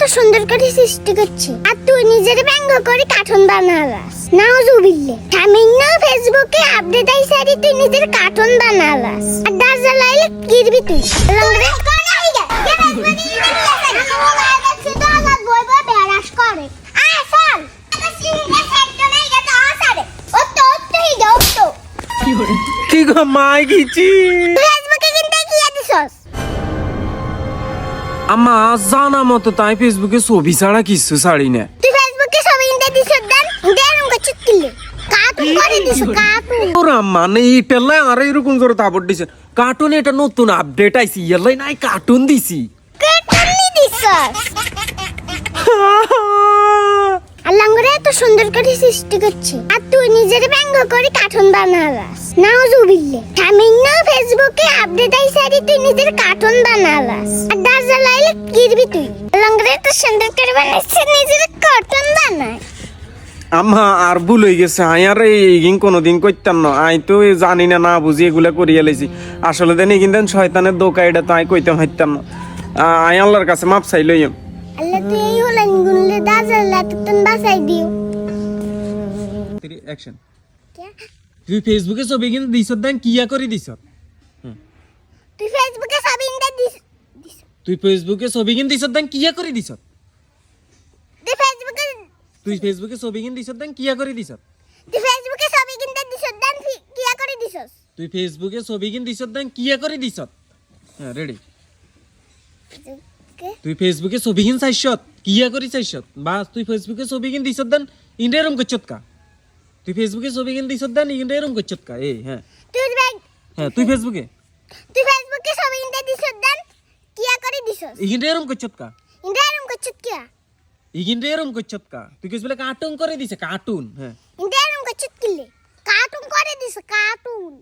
এত সুন্দর করে সৃষ্টি করছে। আর তুই নিজের ব্যঙ্গ করে কার্টুন বানালাস। নাও জুবিল্লে সামিন্য ফেসবুকে আপডেট আই সারি তুই নিজের কার্টুন বানালাস। আর দার্জা লাইলে কিরবি তুই কি গো মাই গিছি আম্মা জানা মতো তাই ফেসবুকে ছবি ছাড়া কিছু ছাড়ি না। তুই ফেসবুকে ছবি ইনতে দিছ দেন দেন গচ্ছিত কিলে কার্টুন করে দিছ কার্টুন। ওরা মানে নেই ইটেল্লাই আর এরকম জোরে তাবড় দিছে। কার্টুন এটা নতুন আপডেট আইছি ইয়ালাই নাই কার্টুন দিছি। কার্টুন নি দিছস। আল্লাঙ্গরে এত সুন্দর করে সৃষ্টি করছে। আর তুই নিজের ব্যঙ্গ করে কার্টুন বানালাস। নাও জুবিল্লে সামিন্য ফেসবুকে আপডেট আই সারি তুই নিজের কার্টুন বানালাস। আর দার্জা লাইলে কিরবি তুই। আল্লাঙ্গরে এত সুন্দর করে বানাইছে নিজের কার্টুন বানায় আম্মা আর ভুল হয়ে গেছে। আই আর এইগিন কোনোদিন করতাম না। আই তো জানি না না বুঝি এগুলা করিয়া লাইছি। আসলে দেন এগিন দেন শয়তানের দোকা এটা তো আই কইতাম হাইতাম না। আই আল্লাহর কাছে মাপ চাই লইম আল্লাহ তুই এই হলেন গুনলে বাসাই দিও। অ্যাকশন তুই ফেসবুকে ছবি কিন্তু দিছ দেন কিয়া করে দিছ তুই ফেসবুকে সব ইন্দে দিস। তুই ফেসবুকে ছবি কিন্তু দিছ দেন কিয়া করে দিছ তুই ফেসবুকে তুই ফেসবুকে ছবি কিন্তু দিছ দেন কিয়া করে দিছ তুই ফেসবুকে সব ইন্দে দিস দেন কিয়া করে দিছস? তুই ফেসবুকে ছবি কিন্তু দিছ দেন কিয়া করে দিছ হ্যাঁ রেডি তুই ফেসবুকে ছবি কিন চাইছত কিয়া করি চাইছত বাস তুই ফেসবুকে ছবি কিন দিছত দেন ইন্ডে এরম করছত কা? তুই ফেসবুকে ছবি কিন দিছত দেন ইন্ডে এরম করছত কা? এই হ্যাঁ। তুই ব্যাগ হ্যাঁ তুই ফেসবুকে তুই ফেসবুকে সব ইন্দে দিস দেন কিয়া করে দিছস? ইগিন্ডে এরম করছত কা? ইন্দে এরম করছিস কিয়া? ইগিন্ডে এরম করছত কা? তুই কিছু বলে কার্টুন করে দিছে? কার্টুন হ্যাঁ। ইন্দে এরম করছিস কিলে? কার্টুন করে দিছ কার্টুন